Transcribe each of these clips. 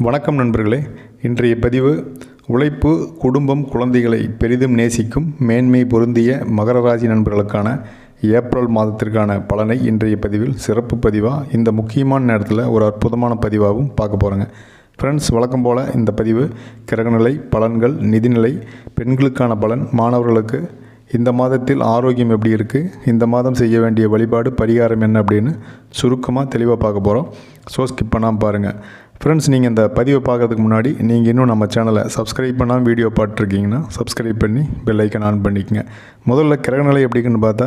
வணக்கம் நண்பர்களே. இன்றைய பதிவு உழைப்பு குடும்பம் குழந்தைகளை பெரிதும் நேசிக்கும் மேன்மை பொருந்திய மகர ராசி நண்பர்களுக்கான ஏப்ரல் மாதத்திற்கான பலனை இன்றைய பதிவில் சிறப்பு பதிவாக இந்த முக்கியமான நேரத்தில் ஒரு அற்புதமான பதிவாகவும் பார்க்க போகிறோங்க ஃப்ரெண்ட்ஸ் வழக்கம் போல் இந்த பதிவு கிரகநிலை பலன்கள் நிதிநிலை பெண்களுக்கான பலன் மாணவர்களுக்கு இந்த மாதத்தில் ஆரோக்கியம் எப்படி இருக்குது இந்த மாதம் செய்ய வேண்டிய வழிபாடு பரிகாரம் என்ன அப்படின்னு சுருக்கமாக தெளிவாக பார்க்க போகிறோம் ஸோ ஸ்கிப் பண்ணாமல் பாருங்கள் ஃப்ரெண்ட்ஸ் நீங்கள் இந்த பதிவை பார்க்கறதுக்கு முன்னாடி நீங்கள் இன்னும் நம்ம சேனலை சப்ஸ்கிரைப் பண்ணாமல் வீடியோ பார்த்துருக்கீங்கன்னா சப்ஸ்கிரைப் பண்ணி பெல் ஐக்கன் ஆன் பண்ணிக்கங்க. முதல்ல கிரகநிலை எப்படிங்கன்னு பார்த்தா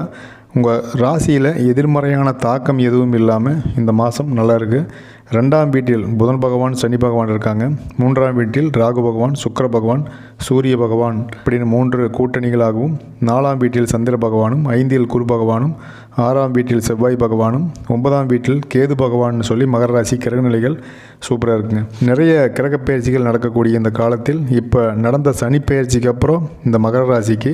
உங்கள் ராசியில் எதிர்மறையான தாக்கம் எதுவும் இல்லாமல் இந்த மாதம் நல்லா இருக்குது ரெண்டாம் வீட்டில் புதன் பகவான் சனி பகவான் இருக்காங்க. மூன்றாம் வீட்டில் ராகு பகவான் சுக்கிர பகவான் சூரிய பகவான். இப்படின்னு மூன்று கூட்டணிகளாகவும் நாலாம் வீட்டில் சந்திர பகவானும் ஐந்தில் குரு பகவானும் ஆறாம் வீட்டில் செவ்வாய் பகவானும் ஒன்பதாம் வீட்டில் கேது பகவான்னு சொல்லி மகர ராசி கிரகநிலைகள் சூப்பராக இருக்குங்க. நிறைய கிரக பயிற்சிகள் நடக்கக்கூடிய இந்த காலத்தில் இப்போ நடந்த சனி பயிற்சிக்கு அப்புறம் இந்த மகர ராசிக்கு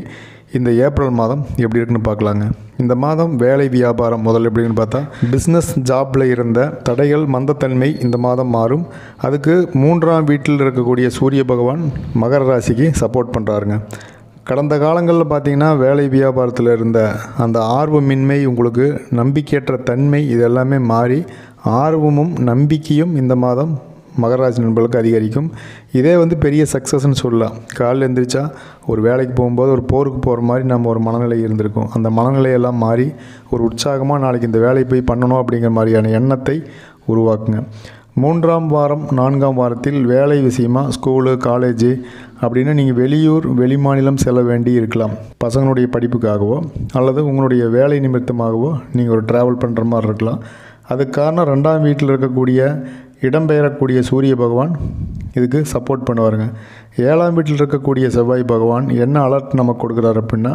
இந்த ஏப்ரல் மாதம் எப்படி இருக்குன்னு பார்க்கலாங்க. இந்த மாதம் வேலை வியாபாரம் முதல்ல எப்படின்னு பார்த்தா பிஸ்னஸ் ஜாப்பில் இருந்த தடைகள் மந்தத்தன்மை இந்த மாதம் மாறும். அதுக்கு மூன்றாம் வீட்டில் இருக்கக்கூடிய சூரிய பகவான் மகர ராசிக்கு சப்போர்ட் பண்ணுறாருங்க கடந்த காலங்களில் பார்த்தீங்கன்னா வேலை வியாபாரத்தில் இருந்த அந்த ஆர்வமின்மை உங்களுக்கு நம்பிக்கையற்ற தன்மை இது எல்லாமே மாறி ஆர்வமும் நம்பிக்கையும் இந்த மாதம் மகராஜ் நண்பர்களுக்கு அதிகரிக்கும். இதே வந்து பெரிய சக்ஸஸ்ன்னு சொல்லலாம். காலையில் எழுந்திரிச்சா ஒரு வேலைக்கு போகும்போது ஒரு போருக்கு போகிற மாதிரி நம்ம ஒரு மனநிலை இருந்திருக்கும். அந்த மனநிலையெல்லாம் மாறி ஒரு உற்சாகமாக நாளைக்கு இந்த வேலையை போய் பண்ணணும் அப்படிங்கிற மாதிரியான எண்ணத்தை உருவாக்குங்க. மூன்றாம் வாரம் நான்காம் வாரத்தில் வேலை விஷயமா ஸ்கூலு காலேஜு அப்படின்னு நீங்கள் வெளியூர் வெளிமாநிலம் செல்ல வேண்டி இருக்கலாம். பசங்களுடைய படிப்புக்காகவோ அல்லது உங்களுடைய வேலை நிமித்தமாகவோ நீங்கள் ஒரு ட்ராவல் பண்ணுற மாதிரி இருக்கலாம். அதுக்கு காரணம் ரெண்டாம் வீட்டில் இருக்கக்கூடிய இடம்பெயரக்கூடிய சூரிய பகவான் இதுக்கு சப்போர்ட் பண்ணுவாருங்க. ஏழாம் வீட்டில் இருக்கக்கூடிய செவ்வாய் பகவான் என்ன அலர்ட் நமக்கு கொடுக்குறாரு அப்படின்னா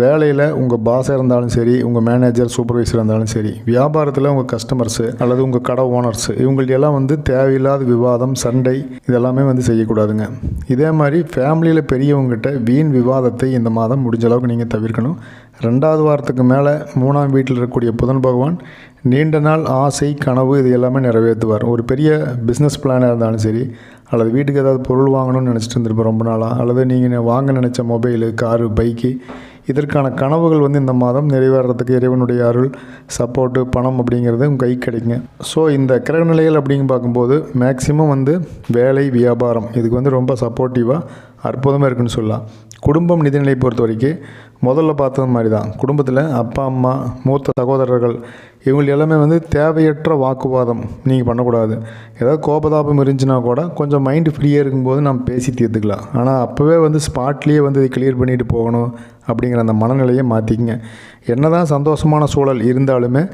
வேலையில் உங்கள் பாஸாக இருந்தாலும் சரி உங்கள் மேனேஜர் சூப்பர்வைசர் இருந்தாலும் சரி வியாபாரத்தில் உங்கள் கஸ்டமர்ஸு அல்லது உங்கள் கடை ஓனர்ஸு இவங்கள்ட்டெல்லாம் வந்து தேவையில்லாத விவாதம் சண்டை இதெல்லாமே வந்து செய்யக்கூடாதுங்க. இதே மாதிரி ஃபேமிலியில் பெரியவங்ககிட்ட வீண் விவாதத்தை இந்த மாதம் முடிஞ்ச அளவுக்கு நீங்கள் தவிர்க்கணும். ரெண்டாவது வாரத்துக்கு மேலே மூணாம் வீட்டில் இருக்கக்கூடிய புதன் பகவான் நீண்ட நாள் ஆசை கனவு இது எல்லாமே நிறைவேற்றுவார். ஒரு பெரிய பிஸ்னஸ் பிளானாக இருந்தாலும் சரி அல்லது வீட்டுக்கு ஏதாவது பொருள் வாங்கணும்னு நினச்சிட்டு இருந்திருப்போம் ரொம்ப நாளாக அல்லது நீங்கள் வாங்க நினச்ச மொபைலு காரு பைக்கு இதற்கான கனவுகள் வந்து இந்த மாதம் நிறைவேறதுக்கு இறைவனுடைய அருள் சப்போர்ட்டு பணம் அப்படிங்கிறது உங்கள் கை கிடைக்குங்க. ஸோ இந்த கிரகநிலைகள் அப்படின்னு பார்க்கும்போது மேக்சிமம் வந்து வேலை வியாபாரம். இதுக்கு வந்து ரொம்ப சப்போர்ட்டிவாக அற்புதமாக இருக்குன்னு சொல்லலாம். குடும்பம் நிதிநிலை பொறுத்த வரைக்கும் முதல்ல பார்த்தது மாதிரி தான் குடும்பத்தில் அப்பா அம்மா மூத்த சகோதரர்கள் இவங்க எல்லாமே வந்து தேவையற்ற வாக்குவாதம் நீங்கள் பண்ணக்கூடாது. ஏதாவது கோபதாபம் இருந்துச்சுன்னா கூட கொஞ்சம் மைண்டு ஃப்ரீயாக இருக்கும்போது நம்ம பேசி தீர்த்துக்கலாம். ஆனால் அப்போவே வந்து ஸ்பாட்லேயே வந்து இதை கிளியர் பண்ணிட்டு போகணும் அப்படிங்கிற அந்த மனநிலையை மாற்றிக்கங்க என்ன தான் சந்தோஷமான சூழல் இருந்தாலுமே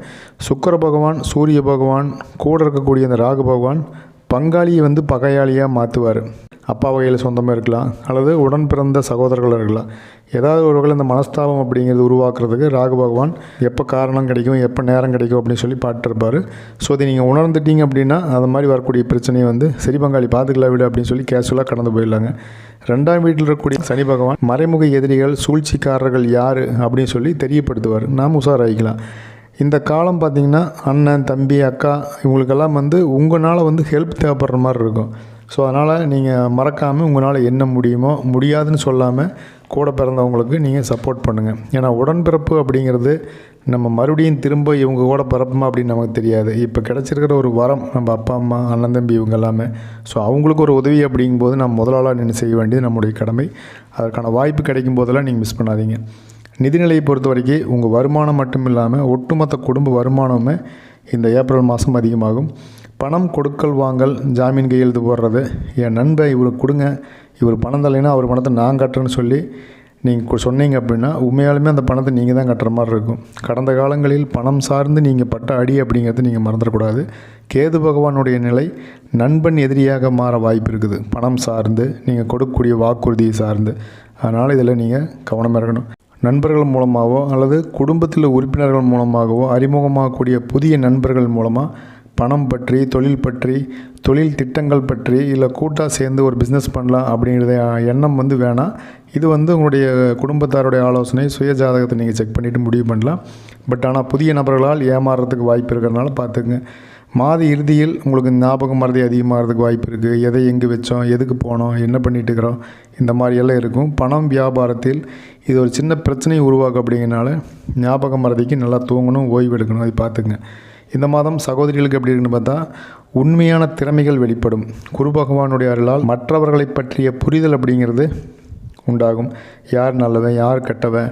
சுக்கர பகவான் சூரிய பகவான் கூட இருக்கக்கூடிய அந்த ராகு பகவான் பங்காளியை வந்து பகையாளியாக மாற்றுவார் அப்பா வகையில் சொந்தமாக இருக்கலாம் அல்லது உடன் பிறந்த சகோதரர்கள் இருக்கலாம். ஏதாவது ஒரு வகையில் இந்த மனஸ்தாபம் அப்படிங்கிறது உருவாக்குறதுக்கு ராகு பகவான் எப்போ காரணம் கிடைக்கும் எப்போ நேரம் கிடைக்கும் அப்படின்னு சொல்லி பாட்டுருப்பார் ஸோ அதை நீங்கள் உணர்ந்துட்டீங்க அப்படின்னா அது மாதிரி வரக்கூடிய பிரச்சனையை வந்து சரி பங்காளி பார்த்துக்கலாம் விடு அப்படின்னு சொல்லி கேஷுவலாக கடந்து போயிடலாங்க. ரெண்டாம் வீட்டில் இருக்கக்கூடிய சனி பகவான் மறைமுக எதிரிகள் சூழ்ச்சிக்காரர்கள் யார் அப்படின்னு சொல்லி தெரியப்படுத்துவார். நாம் உஷாராகிக்கலாம் இந்த காலம் பார்த்திங்கன்னா அண்ணன் தம்பி அக்கா இவங்களுக்கெல்லாம் வந்து உங்களால் வந்து ஹெல்ப் தேவைப்படுற மாதிரி இருக்கும். ஸோ அதனால் நீங்கள் மறக்காமல் உங்களால் என்ன முடியுமோ முடியாதுன்னு சொல்லாமல் கூட பிறந்தவங்களுக்கு நீங்கள் சப்போர்ட் பண்ணுங்கள் ஏன்னா உடன்பிறப்பு அப்படிங்கிறது நம்ம மறுபடியும் திரும்ப இவங்க கூட பிறப்புமா அப்படின்னு நமக்கு தெரியாது. இப்போ கிடச்சிருக்கிற ஒரு வரம் நம்ம அப்பா அம்மா அண்ணன் தம்பி இவங்க எல்லாமே. ஸோ அவங்களுக்கு ஒரு உதவி அப்படிங்கும்போது நம்ம முதலாளாக நின்று செய்ய வேண்டியது நம்முடைய கடமை. அதற்கான வாய்ப்பு கிடைக்கும் போதெல்லாம் நீங்கள் மிஸ் பண்ணாதீங்க. நிதிநிலையை பொறுத்த வரைக்கும் உங்கள் வருமானம் மட்டும் இல்லாமல் ஒட்டுமொத்த குடும்ப வருமானமுமே இந்த ஏப்ரல் மாதம் அதிகமாகும். பணம் கொடுக்கல் வாங்கல் ஜாமீன் கையெழுத்து போடுறது. என் நண்பன் இவருக்கு கொடுங்க. இவர் பணம் தரலைன்னா அவர் பணத்தை நான் கட்டுறேன்னு சொல்லி நீங்கள் சொன்னீங்க அப்படின்னா உண்மையாலுமே அந்த பணத்தை நீங்கள் தான் கட்டுற மாதிரி இருக்கும். கடந்த காலங்களில் பணம் சார்ந்து நீங்கள் பட்ட அடி அப்படிங்கிறத நீங்கள் மறந்துடக்கூடாது. கேது பகவானுடைய நிலை நண்பன் எதிரியாக மாற வாய்ப்பு இருக்குது. பணம் சார்ந்து நீங்கள் கொடுக்கக்கூடிய வாக்குறுதியை சார்ந்து. அதனால் இதில் நீங்கள் கவனமாக இருக்கணும். நண்பர்கள் மூலமாகவோ அல்லது குடும்பத்தில் உறுப்பினர்கள் மூலமாகவோ அறிமுகமாகக்கூடிய புதிய நண்பர்கள் மூலமாக பணம் பற்றி தொழில் பற்றி தொழில் திட்டங்கள் பற்றி இல்லை கூட்டாக சேர்ந்து ஒரு பிஸ்னஸ் பண்ணலாம் அப்படிங்கிறத எண்ணம் வந்து வேணாம். இது வந்து உங்களுடைய குடும்பத்தாருடைய ஆலோசனை சுய ஜாதகத்தை நீங்கள் செக் பண்ணிவிட்டு முடிவு பண்ணலாம். பட் ஆனால் புதிய நபர்களால் ஏமாறுறதுக்கு வாய்ப்பு இருக்கிறனால பார்த்துக்குங்க. மாத இறுதியில் உங்களுக்கு ஞாபகம் மறதி அதிகமாகிறதுக்கு வாய்ப்பு இருக்குது எதை எங்கே வச்சோம் எதுக்கு போனோம் என்ன பண்ணிட்டு இருக்கிறோம் இந்த மாதிரியெல்லாம் இருக்கும். பணம் வியாபாரத்தில் இது ஒரு சின்ன பிரச்சனையை உருவாக்கு அப்படிங்கிறனால ஞாபகம் மறதிக்கு நல்லா தூங்கணும் ஓய்வு எடுக்கணும் அதை பார்த்துங்க இந்த மாதம் சகோதரிகளுக்கு எப்படி இருக்குன்னு பார்த்தா உண்மையான திறமைகள் வெளிப்படும். குரு பகவானுடைய அருளால் மற்றவர்களை பற்றிய புரிதல் அப்படிங்கிறது உண்டாகும். யார் நல்லவன் யார் கெட்டவன்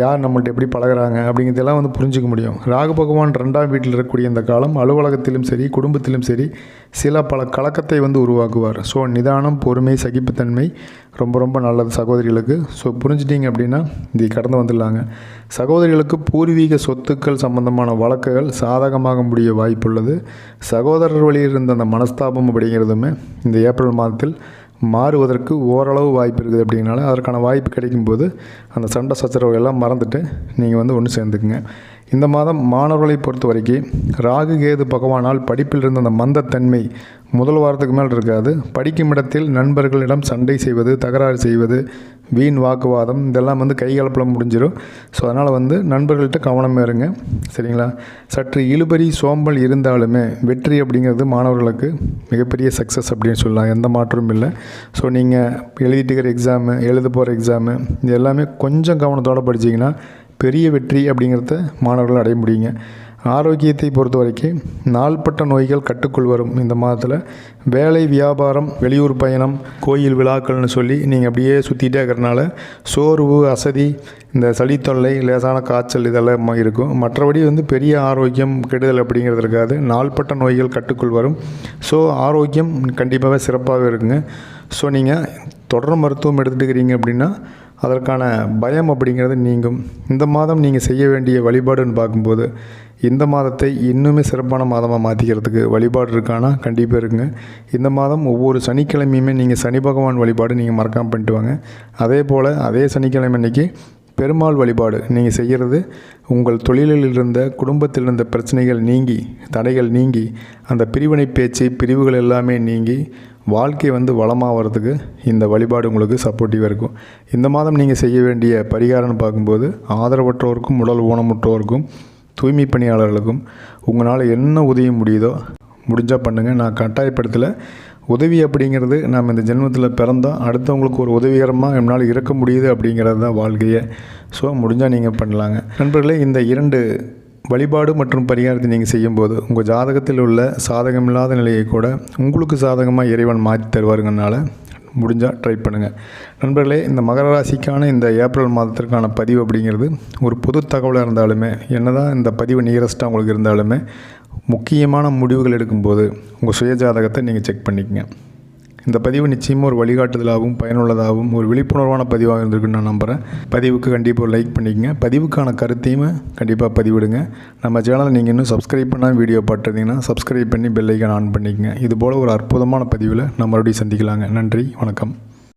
யார் நம்மள்ட்ட எப்படி பழகுறாங்க அப்படிங்கிறதெல்லாம் வந்து புரிஞ்சிக்க முடியும். ராகு பகவான் ரெண்டாம் வீட்டில் இருக்கக்கூடிய இந்த காலம் அலுவலகத்திலும் சரி குடும்பத்திலும் சரி சில பல கலக்கத்தை வந்து உருவாக்குவார். ஸோ நிதானம் பொறுமை சகிப்புத்தன்மை ரொம்ப ரொம்ப நல்லது சகோதரிகளுக்கு. ஸோ புரிஞ்சிட்டிங்க அப்படின்னா இதை கடந்து வந்துடலாங்க. சகோதரிகளுக்கு பூர்வீக சொத்துக்கள் சம்பந்தமான வழக்குகள் சாதகமாக முடிய வாய்ப்புள்ளது. சகோதரர் வழியில் இருந்த அந்த மனஸ்தாபம் அப்படிங்கிறதுமே இந்த ஏப்ரல் மாதத்தில் மாறுவதற்கு ஓரளவு வாய்ப்பு இருக்குது அப்படின்னால அதற்கான வாய்ப்பு கிடைக்கும்போது அந்த சண்டை சச்சரவு எல்லாம் மறந்துட்டு நீங்கள் வந்து ஒன்று சேர்ந்துக்குங்க. இந்த மாதம் மாணவர்களை பொறுத்த வரைக்கும் ராகு கேது பகவானால் படிப்பில் இருந்த அந்த மந்தத்தன்மை முதல் வாரத்துக்கு மேல் இருக்காது. படிக்கும் இடத்தில் நண்பர்களிடம் சண்டை செய்வது தகராறு செய்வது வீண் வாக்குவாதம் இதெல்லாம் வந்து கைகலப்பில் முடிஞ்சிடும் ஸோ அதனால் வந்து நண்பர்கள்ட்ட கவனமாக இருங்க. சரிங்களா? சற்று இழுபறி சோம்பல் இருந்தாலுமே வெற்றி அப்படிங்கிறது மாணவர்களுக்கு மிகப்பெரிய சக்ஸஸ் அப்படின்னு சொல்லலாம். எந்த மாற்றமும் இல்லை. ஸோ நீங்கள் எழுதிட்டு இருக்கிற எக்ஸாமு எழுத போகிற எக்ஸாமு இது எல்லாமே கொஞ்சம் கவனத்தோடு படிச்சிங்கன்னா பெரிய வெற்றி அப்படிங்கிறத மாணவர்கள் அடைய முடியுங்க. ஆரோக்கியத்தை பொறுத்த வரைக்கும் நாள்பட்ட நோய்கள் கட்டுக்குள் வரும் இந்த மாதத்தில். வேலை வியாபாரம் வெளியூர் பயணம் கோயில் விழாக்கள்னு சொல்லி நீங்கள் அப்படியே சுற்றிட்டே இருக்கிறனால சோர்வு அசதி இந்த சளி தொல்லை லேசான காய்ச்சல் இதெல்லாம் இருக்கும். மற்றபடி வந்து பெரிய ஆரோக்கியம் கெடுதல் அப்படிங்கிறது இருக்காது. நாள்பட்ட நோய்கள் கட்டுக்குள் வரும். ஸோ ஆரோக்கியம் கண்டிப்பாகவே சிறப்பாகவே இருக்குங்க. ஸோ நீங்கள் தொடர் மருத்துவம் எடுத்துட்டுக்கிறீங்க அப்படின்னா அதற்கான பயம் அப்படிங்கிறது நீங்கும். இந்த மாதம் நீங்கள் செய்ய வேண்டிய வழிபாடுன்னு பார்க்கும்போது இந்த மாதத்தை இன்னுமே சிறப்பான மாதமாக மாற்றிக்கிறதுக்கு வழிபாடு இருக்கானா? கண்டிப்பாக இருக்குங்க. இந்த மாதம் ஒவ்வொரு சனிக்கிழமையுமே நீங்கள் சனி பகவான் வழிபாடு நீங்கள் மறக்காமல் பண்ணிட்டு வாங்க. அதே போல் அதே சனிக்கிழமை அன்றைக்கி பெருமாள் வழிபாடு நீங்கள் செய்கிறது உங்கள் தொழிலில் இருந்த குடும்பத்தில் இருந்த பிரச்சனைகள் நீங்கி தடைகள் நீங்கி அந்த பிரிவினை பேச்சு பிரிவுகள் எல்லாமே நீங்கி வாழ்க்கை வந்து வளமாகிறதுக்கு இந்த வழிபாடு உங்களுக்கு சப்போர்ட்டிவாக இருக்கும். இந்த மாதம் நீங்கள் செய்ய வேண்டிய பரிகாரம்னு பார்க்கும்போது ஆதரவற்றோருக்கும் உடல் ஊனமுற்றோருக்கும் தூய்மை பணியாளர்களுக்கும் உங்களால் என்ன உதவி முடியுதோ முடிஞ்சால் பண்ணுங்கள் நான் கட்டாயப்படுத்தலை. உதவி அப்படிங்கிறது நாம் இந்த ஜென்மத்தில் பிறந்தோம். அடுத்தவங்களுக்கு ஒரு உதவிகரமாக என்னால் இருக்க முடியுது அப்படிங்கிறது தான் வாழ்க்கையை. ஸோ முடிஞ்சால் நீங்கள் பண்ணலாங்க. நண்பர்களே இந்த இரண்டு வழிபாடு மற்றும் பரிகாரத்தை நீங்கள் செய்யும்போது உங்கள் ஜாதகத்தில் உள்ள சாதகமில்லாத நிலையை கூட உங்களுக்கு சாதகமாக இறைவன் மாற்றி தருவாருங்கனால முடிஞ்சால் ட்ரை பண்ணுங்கள் நண்பர்களே இந்த மகர ராசிக்கான இந்த ஏப்ரல் மாதத்திற்கான பதிவு அப்படிங்கிறது ஒரு பொது தகவலாக இருந்தாலுமே என்ன தான் இந்த பதிவு நியரஸ்ட்டாக உங்களுக்கு இருந்தாலுமே முக்கியமான முடிவுகள் எடுக்கும்போது உங்கள் சுயஜாதகத்தை நீங்கள் செக் பண்ணிக்கங்க. இந்த பதிவு நிச்சயமாக ஒரு வழிகாட்டுதலாகவும் பயனுள்ளதாகவும் ஒரு விழிப்புணர்வான பதிவாக இருந்திருக்குன்னு நான் நம்புகிறேன் பதிவுக்கு கண்டிப்பாக லைக் பண்ணிக்கங்க. பதிவுக்கான கருத்தையுமே கண்டிப்பாக பதிவிடுங்க. நம்ம சேனலை நீங்கள் இன்னும் சப்ஸ்கிரைப் பண்ணால் வீடியோ பார்த்துருந்தீங்கன்னா சப்ஸ்கிரைப் பண்ணி பெல்லைக்கான் ஆன் பண்ணிக்கங்க. இது போல் ஒரு அற்புதமான பதிவில் நம்ம மறுபடியும் சந்திக்கலாங்க. நன்றி வணக்கம்.